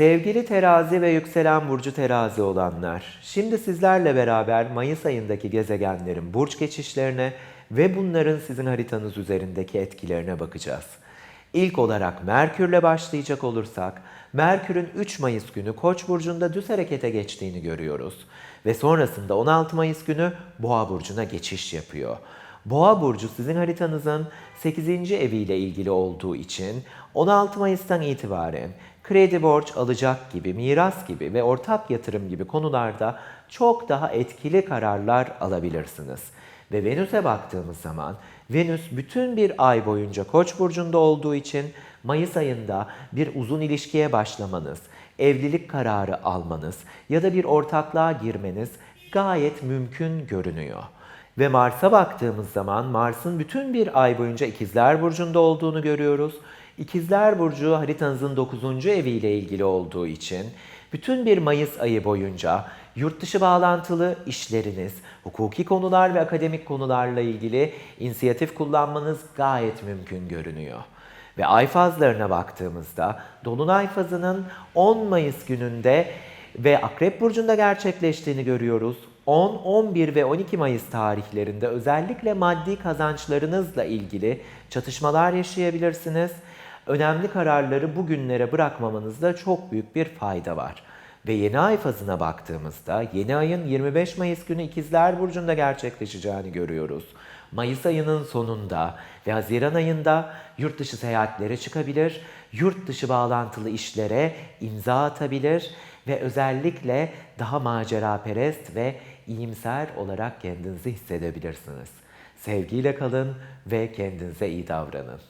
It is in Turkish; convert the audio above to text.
Sevgili terazi ve yükselen burcu terazi olanlar, şimdi sizlerle beraber Mayıs ayındaki gezegenlerin burç geçişlerine ve bunların sizin haritanız üzerindeki etkilerine bakacağız. İlk olarak Merkür'le başlayacak olursak, Merkür'ün 3 Mayıs günü Koç burcunda düz harekete geçtiğini görüyoruz ve sonrasında 16 Mayıs günü Boğa burcuna geçiş yapıyor. Boğa burcu sizin haritanızın 8. eviyle ilgili olduğu için 16 Mayıs'tan itibaren kredi borç alacak gibi, miras gibi ve ortak yatırım gibi konularda çok daha etkili kararlar alabilirsiniz. Ve Venüs'e baktığımız zaman Venüs bütün bir ay boyunca Koç burcunda olduğu için Mayıs ayında bir uzun ilişkiye başlamanız, evlilik kararı almanız ya da bir ortaklığa girmeniz gayet mümkün görünüyor. Ve Mars'a baktığımız zaman Mars'ın bütün bir ay boyunca İkizler Burcu'nda olduğunu görüyoruz. İkizler Burcu haritanızın 9. eviyle ilgili olduğu için bütün bir Mayıs ayı boyunca yurt dışı bağlantılı işleriniz, hukuki konular ve akademik konularla ilgili inisiyatif kullanmanız gayet mümkün görünüyor. Ve ay fazlarına baktığımızda Dolunay fazının 10 Mayıs gününde ve Akrep Burcu'nda gerçekleştiğini görüyoruz. 10, 11 ve 12 Mayıs tarihlerinde özellikle maddi kazançlarınızla ilgili çatışmalar yaşayabilirsiniz. Önemli kararları bugünlere bırakmamanızda çok büyük bir fayda var. Ve yeni ay fazına baktığımızda yeni ayın 25 Mayıs günü İkizler Burcu'nda gerçekleşeceğini görüyoruz. Mayıs ayının sonunda ve Haziran ayında yurt dışı seyahatlere çıkabilir, yurt dışı bağlantılı işlere imza atabilir ve özellikle daha maceraperest ve iyimser olarak kendinizi hissedebilirsiniz. Sevgiyle kalın ve kendinize iyi davranın.